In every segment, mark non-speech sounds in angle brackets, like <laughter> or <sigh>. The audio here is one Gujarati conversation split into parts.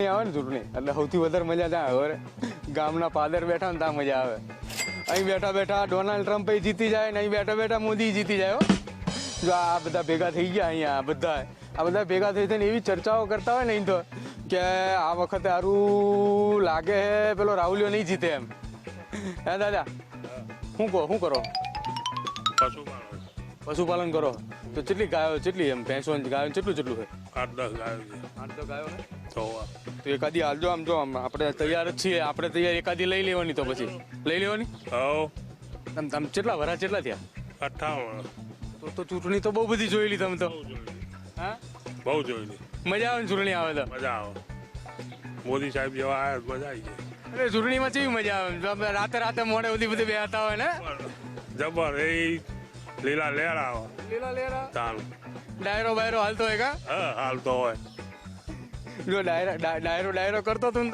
ચૂંટણી આવે ને ચૂંટણી? એટલે સૌથી વધારે મજા ત્યાં આવે રે. ગામના પાદર બેઠા ને ત્યાં મજા આવે. અહીં બેઠા બેઠા ડોનાલ્ડ ટ્રમ્પ ય જીતી જાય ને અહીં બેઠા બેઠા મોદી જીતી જાય હો. જો આ બધા ભેગા થઈ ગયા અહીંયા આ બધા. આ બધા ભેગા થઈ થઈને એવી ચર્ચાઓ કરતા હોય ને અહીં તો કે આ વખતે સારું લાગે હે પેલો રાહુલિયો નહીં જીતે એમ. હે દાદા શું કહો શું કરો? પશુપાલન. પશુપાલન કરો. તો કેટલી ગાયો કેટલી એમ ભેંસો ને ગાયો ને કેટલું કેટલું છે આઠ દસ ગાયો છે. આઠ તો ગાયો ને તો તો એકાદી હાલજો આમ જો આમ. આપણે તૈયાર જ છીએ. આપણે તૈયાર એકાદી લઈ લેવાની તો પછી. લઈ લેવાની? હવ. તમ તમ કેટલા વરા કેટલા થયા? અઠાવન. તો તો ચૂંટણી તો બહુ બધી જોયેલી તમે તો. હા? બહુ જોયેલી. મજા આવે ને ચૂંટણી આવે તો? મજા આવે. મોદી સાહેબ જેવા આવ્યા મજા આવી જાય. અરે ચૂંટણીમાં કેવી મજા આવે? રાતે રાતે મોડે સુધી બધી બેહતા હોય ને? જબર. એ લીલા લેર આવે લીલા લેરા? તાન ડાયરો બાયરો હાલતો હોય કા? હા હાલતો હોય. જો ડાયરો ડાયરો ડાયરો કરતો તું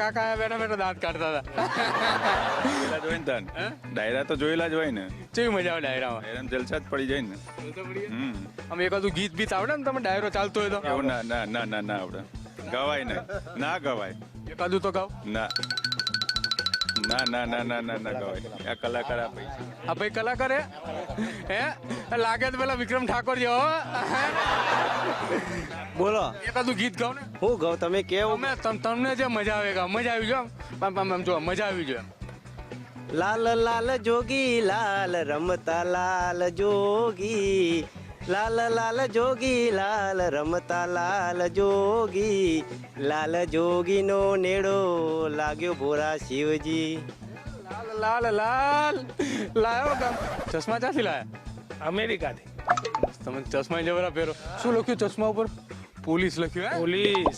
કાકા બેઠા બેઠા દાંત કાઢતા હતા. જોઈને તાન. ડાયરા તો જોયેલા જ હોય ને. કેવી મજા આવે ડાયરામાં? ડાયરામાં જલસા જ પડી જાય ને. આમ એકાદું ગીત બીત આવડે ને તમે ડાયરો ચાલતો હોય તો? એવું ના ના ના ના આપણે ગવાય ને. ના ગવાય. એકાદું તો ગાવ. ના. ના ના ના ના ના ના ગવાય. આ કલાકાર આ ભાઈ આ ભાઈ કલાકાર હે? હે? લાગે તો પેલા વિક્રમ ઠાકોર જેવો બોલો. એકાદું ગીત ગાવ ને. હું ગૌ તમે કેવો? અમે તમ- તમને જે મજા આવે ગા મજા આવી જો આમ જો મજા આવી જો લાલ લાલ જોગી લાલ રમતા લાલ જોગી. લાલ લાલ જોગી લાલ રમતા લાલ જોગી લાલ જોગીનો નેડો લાગ્યો ભોરા શિવજી. લાલ લાલ લાલ. લાયો ચશ્મા ક્યાંથી લાયા? અમેરિકાથી. તમે ચશ્મા જવરા પહેરો. શું લખ્યું ચશ્મા ઉપર? પોલીસ લખ્યું હે? પોલીસ.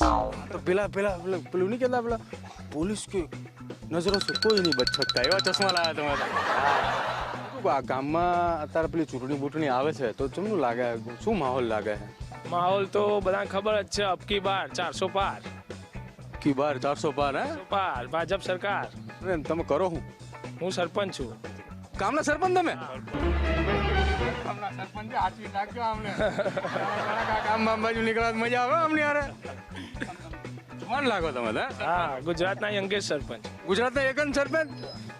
તો પેલા પેલા પેલા નહીં કહેતા પેલા? પોલીસ કે નજરો સે કોઈ નહીં બચ શકતા એવા ચશ્મા લાયા તમારે. આ ગામમાં અત્યારે પેલી ચૂંટણી બૂંટણી આવે છે? તો ચમનું લાગે? શું માહોલ લાગે છે? માહોલ તો બધાને ખબર જ છે અબકી બાર ચારસો પાર. કી બાર ચારસો પાર હે? પાર ભાજપ સરકાર. તમે કરો હું? હું સરપંચ છું. ગામના સરપંચ તમે? સરપંચ નાખજો ગામ બાજુ નીકળવા મજા આવે અમને યાર. જવાન લાગો તમે હા? ગુજરાતના યંગેસ્ટ સરપંચ. ગુજરાતના એકંદ સરપંચ?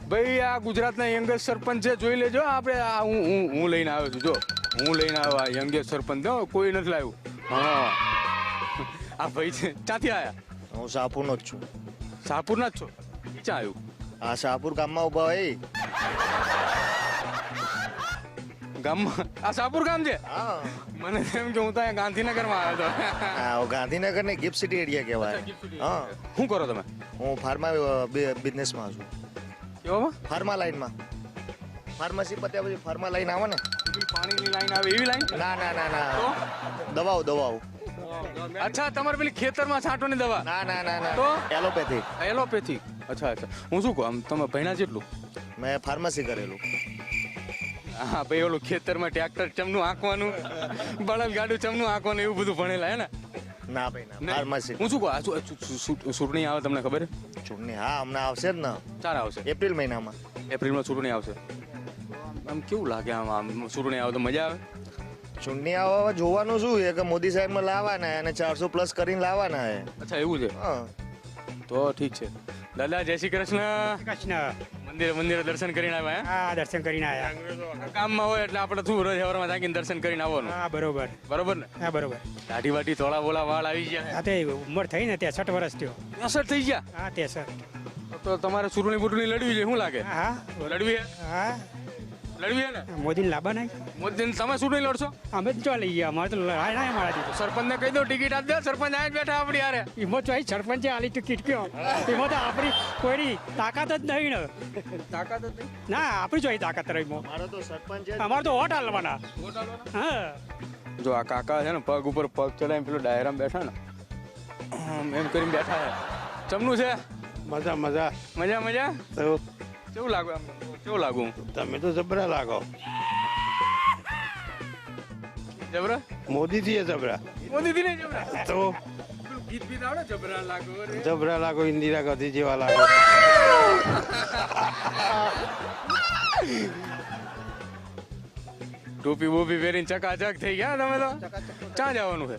ભાઈ આ ગુજરાતના યંગેસ્ટ સરપંચ છે જોઈ લેજો. આપણે આ હું હું હું લઈને આવ્યો છું જો. હું લઈને આવ્યો આ યંગેસ્ટ સરપંચ. હો, કોઈ નથી લાવ્યું. હા. આ ભાઈ છે. ક્યાંથી આવ્યા હું શાહપુરનો જ છું. શાહપુરના જ છો? ક્યાં આવ્યું? આ શાહપુર ગામમાં ઊભા હોય. ગામમાં. આ શાહપુર ગામ છે? હા. મને એમ કે હું તો ગાંધીનગરમાં આવ્યો હતો. ગાંધીનગર ને ગિફ્ટ સિટી એરિયા કહેવાય. હા. શું કરો તમે? હું ફાર્મા બિઝનેસમાં છું. કેવામાં? ફાર્મા લાઈનમાં ફાર્મસી પત્યા પછી ફાર્મા લાઈન આવે ને? પાણીની લાઈન આવે એવી લાઈન ના ના ના ના. દવાઓ દવાઓ. અચ્છા તમારે પેલી ખેતરમાં છાંટવાની દવા? ના ના ના ના. તો? એલોપેથિક એલોપેથી અચ્છા અચ્છા. હું શું કહું આમ તમે ભણ્યા જેટલું? મેં ફાર્મસી કરેલું. હા ભાઈ ઓલું ખેતરમાં ટ્રેક્ટર ચમનું આંકવાનું બળદ ગાડું ચમનું આંકવાનું એવું બધું ભણેલા હે ને? ના ભાઈ ના. ફાર્મસી. હું શું કહું ચૂંટણી આવે તમને ખબર? ચૂંટણી હા હમણાં આવશે જ ને. ચાર આવશે. એપ્રિલ મહિનામાં. એપ્રિલમાં ચૂંટણી આવશે. આમ કેવું લાગે આમ આમ ચૂંટણી આવે તો મજા આવે? ચૂંટણી આવવા જોવાનું શું છે કે મોદી સાહેબમાં લાવવાના અને ચારસો પ્લસ કરીને લાવવાના છે. અચ્છા એવું છે? હા. તો ઠીક છે. દાદા જય શ્રી કૃષ્ણ. કૃષ્ણ. મંદિરે મંદિરે દર્શન કરીને આવ્યા હા? દર્શન કરીને આવ્યા. કામમાં હોય એટલે આપણે શું રોજ સવારમાં જાગીને દર્શન કરીને આવવાનું. હા બરોબર. બરોબર ને? હા બરોબર. દાઢી વાટી થોડા બોલા વાળ આવી ગયા આ તે ઉંમર થઈ ને ત્યાં છઠ વર્ષ થયો. અસર થઈ ગયા? હા તે સર તો તમારે ચૂંટણી બુટણી લડવી છે શું લાગે? હા. લડવી હે? હા. લડવી હે ને મોદીને લાભા નહીં મોદી તમે શું નહીં લડશો? અમે તો ચો લઈ ગયા અમારે તો લડાય ના મારા દીધો સરપંચને કહી દો ટિકિટ આપી દે સરપંચ આ જ બેઠા આપણી હારે. એમાં તો સરપંચે આલી ટિકિટ કયો? એમાં તો આપણી કોઈની તાકાત જ નહીં ને. તાકાત હતી ના આપણી જોઈ તાકાત રહી એમાં. તો સરપંચ અમારે તો વોટ હાલવાના હા. જો આ કાકા છે ને પગ ઉપર પગ ચડાવીને પેલો ડાયરામ બેઠા ને એમ કરીને બેઠા છે. ચમનું છે? મજા મજા. મજા મજા? તો કેવું લાગે આમ? કેવું લાગુ? તમે તો જબરા લાગો. જબરા? મોદી થી જબરા. મોદી થી જબરા? તો ગીત આવડે? જબરા લાગો જબરા લાગો ઇન્દિરા ગાંધી જેવા લાગો. ટોપી બોપી પહેરીને ચકાચક થઈ ગયા તમે તો? ક્યાં જવાનું છે?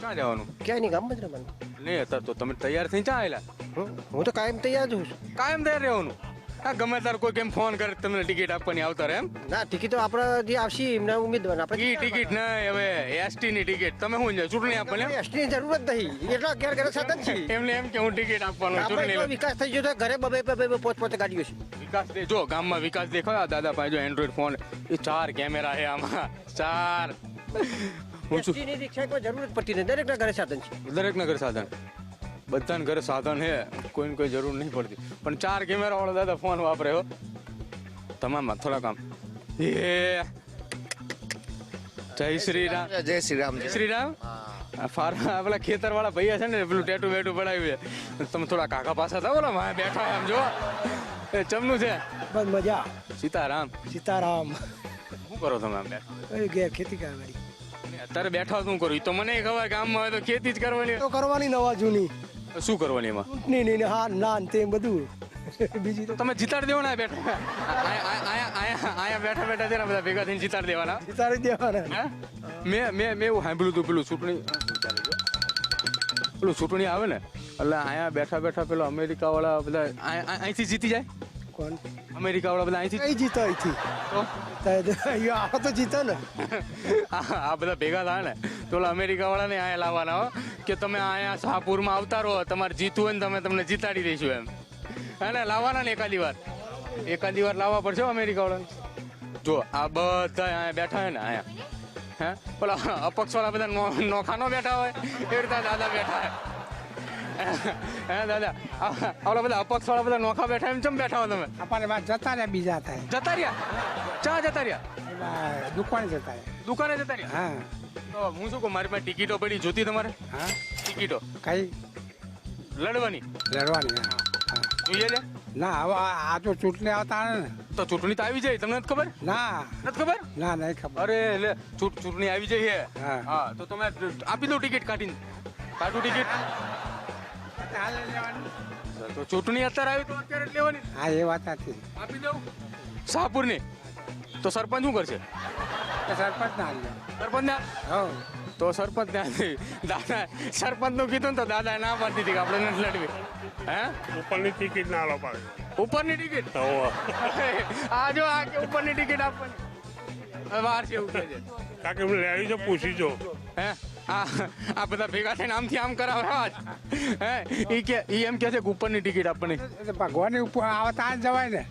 ક્યાં જવાનું? ક્યાંય નહીં ગામમાં જ રમવાનું નહીં હતા તો તમે તૈયાર થઈ ક્યાં આવેલા હું હું તો કાયમ તૈયાર જ છું. કાયમ તૈયાર રહેવાનું? હા ગમે તાર કોઈ કેમ ફોન કરે તમને ટિકિટ આપવાની આવતા રહે એમ? ના ટિકિટ તો આપણે જે આવશે એમને ઉમેદવાર આપણે ઈ ટિકિટ નહીં હવે એસટી ની ટિકિટ તમે શું ચૂંટણી આપવાની એસટી ની જરૂર જ નહીં. એટલા ઘેર ઘરે સાધન છે. એમને એમ કે હું ટિકિટ આપવાનો ચૂંટણી વિકાસ થઈ ગયો તો ઘરે બબે બબે પોત પોતે ગાડીઓ છે. વિકાસ જો ગામમાં વિકાસ દેખાયો આ દાદા ભાઈ જો એન્ડ્રોઈડ ફોન એ ચાર કેમેરા છે આમાં. ચાર. હું ની રિક્ષા કોઈ જરૂર જ પડતી નથી દરેકના ઘરે સાધન છે. દરેક ઘરે સાધન. બધાને ઘરે સાધન છે. કોઈને કોઈ જરૂર નહીં પડતી. પણ ચાર કેમેરા વાળો દાદા ફોન વાપરે હો. તમામ થોડા કામ એ. જય શ્રી રામ. જય શ્રી રામ. જય શ્રી રામ આ ફાર પેલા ખેતર વાળા ભૈયા છે ને પેલું ટેટુ બેટુ પડાવ્યું છે. તમે થોડા કાકા પાસે થાવ બોલા મારે બેઠા આમ જો એ ચમનું છે? બસ મજા. સીતારામ. સીતારામ. શું કરો તમે આમ બેઠા? ખેતી કરવાની અત્યારે બેઠા શું કરું? તો મને ખબર ગામમાં હોય તો ખેતી જ કરવાની તો કરવાની નવા જૂની શું કરવાની એમાં? ચૂંટણી ને હા ના ને તે બધું. બીજી તો તમે જીતાડી દેવાના બેઠા. આયા આયા આયા આયા બેઠા બેઠા છે ને બધા ભેગા થઈને જીતાડી દેવાના. જીતાડી દેવાના. હે? મેં મેં મેં એવું સાંભળ્યું હતું પેલું ચૂંટણી પેલું ચૂંટણી આવે ને એટલે અહીંયા બેઠા બેઠા પેલો અમેરિકા વાળા બધા અહીંથી જીતી જાય. કોણ અમેરિકા વાળા બધા અહીંથી કઈ જીતો અહીંથી? આ તો જીતો ને. આ બધા ભેગા થાય ને. તો ઓલા અમેરિકા વાળાને અહીંયા લાવવાના હો કે તમે અહીંયા શાહપુરમાં આવતા રહો તમારે જીતવું હોય ને તમે તમને જીતાડી દઈશું એમ. હે ને લાવવાના ને એકાદી વાર. એકાદી વાર લાવવા પડશે અમેરિકા વાળાને જો આ બધા અહીંયા બેઠા હોય ને અહીંયા. હે? પેલા અપક્ષ વાળા બધા નો- નોખા નો બેઠા હોય એ રીતે દાદા બેઠા હોય. દાદા આવડા બધા અપક્ષ વાળા બધા નોખા બેઠા એમ ચમ બેઠા તમે આપણને વાત જતા રહ્યા બીજા થાય જતા રહ્યા ચા જતા રહ્યા દુકાને જતા રહ્યા દુકાને જતા રહ્યા હા તો હું શું કહું મારી પાસે ટિકિટો પડી જોતી તમારે હા ટિકિટો કઈ લડવાની લડવાની. જોઈએ છે ના હવે આ તો ચૂંટણી આવતા ને તો ચૂંટણી તો આવી જાય તમને નથી ખબર ના નથી ખબર ના નહીં ખબર અરે એટલે ચૂંટ- ચૂંટણી આવી જાય છે. હા તો તમે આપી દો ટિકિટ કાઢીને કાઢું ટિકિટ તો ચૂંટણી અત્યારે આવી તો અત્યારે જ લેવાની. હા એ વાત હતી આપી દઉં. શાહપુરની? તો સરપંચ શું કરશે? સરપંચ ના સરપંચ ના? હા તો સરપંચ ત્યાંથી દાદા સરપંચનું કીધું ને તો દાદા ના પાડતી હતી કે આપણે નથી લડવી. હે? ઉપરની ટિકિટ ના લો પાડે. ઉપરની ટિકિટ. <laughs> આ જો આ કે ઉપરની ટિકિટ આપવાની. હવે વાર છે એવું કે છે. કારણ હું લેવી છે પૂછી જો હે? આ આ બધા ભેગા થઈને આમથી આમ કરાવે આજ? હે? ઈ કે ઈ એમ કે છે કે ઉપરની ટિકિટ આપવાની. ભગવાન ઉપર આવતા જ જવાય ને.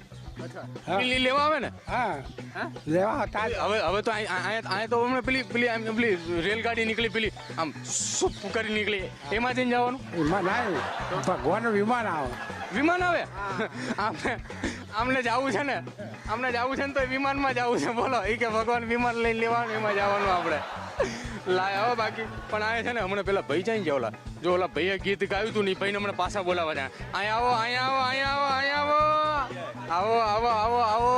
પેલી લેવા આવે ને? હા? લેવા હતા હવે હવે તો અહીંયા તો હમણાં પેલી પેલી આમ પેલી રેલગાડી નીકળી પેલી આમ સુપ કરી નીકળી. એમાં જઈને જવાનું? વિમાન નહીં ભગવાન વિમાન આવે. વિમાન આવે? <laughs> આમને આમને જવું છે ને? આમને જવું છે ને તો વિમાનમાં જવું છે. બોલો એ કે ભગવાન વિમાન લઈને લેવાનું એમાં જવાનું આપણે. <laughs> લાય હવે બાકી. પણ આ છે ને હમણાં પેલા ભાઈ જાય ને ઓલા. જો ઓલા ભાઈએ ગીત ગાયું હતું ને ભાઈને હમણાં પાછા બોલાવા જાય. અહીંયા આવો અહીંયા આવો અહીંયા આવો અહીંયા આવો. આવો આવો આવો આવો.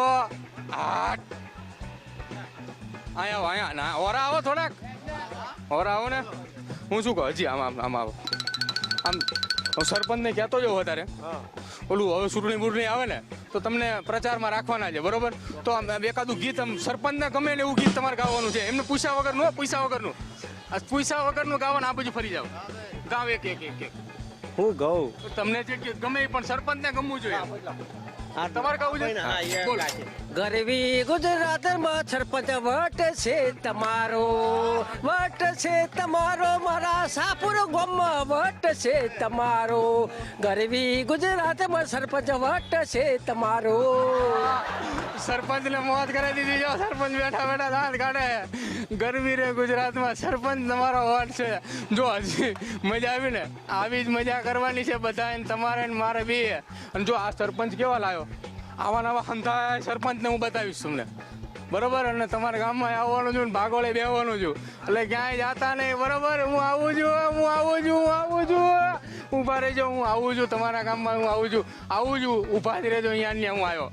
અહીંયા અહીંયા. ના ઓરા આવો થોડાક. ઓરા આવો ને. હું શું કહું? હજી આમ આમ આમ આવો. આમ સરપંચને કહેતો જ વધારે. ઓલું હવે ચૂંટણી બૂટણી આવે ને તો તમને પ્રચારમાં રાખવાના છે બરોબર? તો આમ એકાદું ગીત આમ સરપંચને ગમે ને એવું ગીત તમારે ગાવાનું છે. એમને પૂછ્યા વગરનું પૂછ્યા વગરનું. પૂછ્યા વગરનું ગાવાનું આ બાજુ ફરી જાવ ગાવ એક એક એક હું ગાઉં. તમને જે ગમે પણ સરપંચને ગમવું જોઈએ. તમારે ગાવું છે. ગરવી ગુજરાતમાં સરપંચ વટ છે તમારો વટ છે તમારો મારા સાપુર ગામમાં વટ છે તમારો. ગરવી ગુજરાતમાં સરપંચ વટ છે તમારો. સરપંચને મોત કરી દીધી. જો સરપંચ બેઠા બેઠા દાંત કાઢે. ગરમી રે ગુજરાતમાં, સરપંચ તમારો વોટ છે. જો હજી મજા આવી ને, આવી જ મજા કરવાની છે બધા તમારે ને મારે બી. અને જો આ સરપંચ કેવા લાવ્યો આવા નવા હંધા સરપંચને હું બતાવીશ તમને. બરોબર? અને તમારા ગામમાં આવવાનું છું ને ભાગોળે બેવાનું છું. એટલે ક્યાંય જાતા નહીં, બરોબર? હું આવું છું, હું આવું છું, હું આવું છું. ઊભા રહેજો, હું આવું છું, તમારા ગામમાં હું આવું છું. આવું છું, ઊભા જ રહેજો, અહીંયા હું આવ્યો.